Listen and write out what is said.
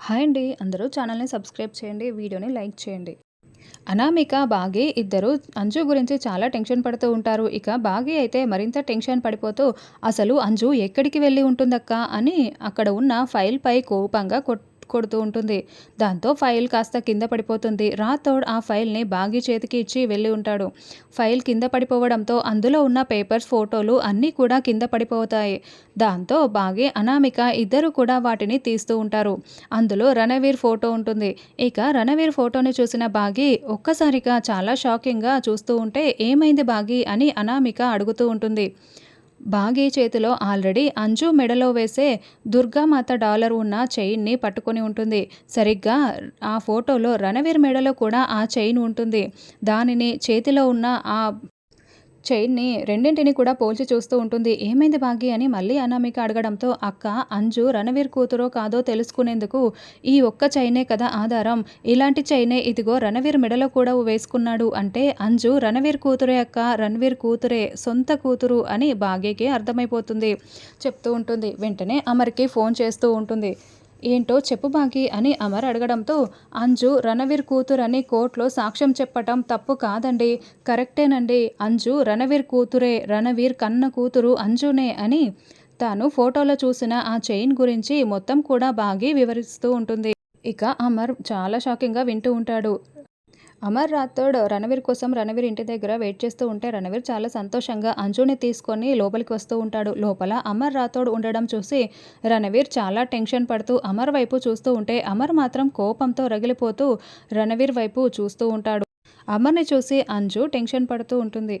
Hi అండి అందరూ ఛానల్ని సబ్స్క్రైబ్ చేయండి వీడియోని లైక్ చేయండి. అనామిక బాగి ఇద్దరు అంజు గురించి చాలా టెన్షన్ పడుతూ ఉంటారు. ఇక బాగి అయితే మరింత టెన్షన్ పడిపోతూ అసలు అంజు ఎక్కడికి వెళ్ళి ఉంటుందక్క? అని అక్కడ ఉన్న ఫైల్పై కోపంగా కొట్ కొడుతూ ఉంటుంది. దాంతో ఫైల్ కాస్త కింద పడిపోతుంది. రాథోడ్ ఆ ఫైల్ని బాగి చేతికి ఇచ్చి వెళ్ళి ఉంటాడు. ఫైల్ కింద పడిపోవడంతో అందులో ఉన్న పేపర్స్ ఫోటోలు అన్నీ కూడా కింద పడిపోతాయి. దాంతో బాగి అనామిక ఇద్దరు కూడా వాటిని తీస్తూ ఉంటారు. అందులో రణవీర్ ఫోటో ఉంటుంది. ఇక రణవీర్ ఫోటోని చూసిన బాగి ఒక్కసారిగా చాలా షాకింగ్గా చూస్తూ ఉంటే ఏమైంది బాగి అని అనామిక అడుగుతూ ఉంటుంది. బాగీ చేతిలో ఆల్రెడీ అంజు మెడలో వేసే దుర్గామాత డాలర్ ఉన్న చైన్ని పట్టుకొని ఉంటుంది. సరిగ్గా ఆ ఫోటోలో రణవీర్ మెడలో కూడా ఆ చైన్ ఉంటుంది. దానిని చేతిలో ఉన్న ఆ చైన్ని రెండింటిని కూడా పోల్చి చూస్తూ ఉంటుంది. ఏమైంది భాగ్య అని మళ్ళీ అనామిక అడగడంతో అక్క అంజు రణవీర్ కూతురో కాదో తెలుసుకునేందుకు ఈ ఒక్క చైనే కదా ఆధారం. ఇలాంటి చైనే ఇదిగో రణవీర్ మెడలో కూడా వేసుకున్నాడు అంటే అంజు రణవీర్ కూతురే అక్క రణవీర్ కూతురే సొంత కూతురు అని భాగ్యకి అర్థమైపోతుంది. చెప్తూ ఉంటుంది. వెంటనే అమర్కి ఫోన్ చేస్తూ ఉంటుంది. ఏంటో చెప్పు బాగి అని అమర్ అడగడంతో అంజు రణవీర్ కూతురని కోర్టులో సాక్ష్యం చెప్పటం తప్పు కాదండి. కరెక్టేనండి. అంజు రణవీర్ కూతురే రణవీర్ కన్న కూతురు అంజునే అని తాను ఫోటోలో చూసిన ఆ చైన్ గురించి మొత్తం కూడా బాగి వివరిస్తూ ఉంటుంది. ఇక అమర్ చాలా షాకింగ్గా వింటూ ఉంటాడు. అమర్ రాథోడ్ రణవీర్ కోసం రణవీర్ ఇంటి దగ్గర వెయిట్ చేస్తూ ఉంటే రణవీర్ చాలా సంతోషంగా అంజుని తీసుకొని లోపలికి వస్తూ ఉంటాడు. లోపల అమర్ రాథోడ్ ఉండడం చూసి రణవీర్ చాలా టెన్షన్ పడుతూ అమర్ వైపు చూస్తూ ఉంటే అమర్ మాత్రం కోపంతో రగిలిపోతూ రణవీర్ వైపు చూస్తూ ఉంటాడు. అమర్ని చూసి అంజు టెన్షన్ పడుతూ ఉంటుంది.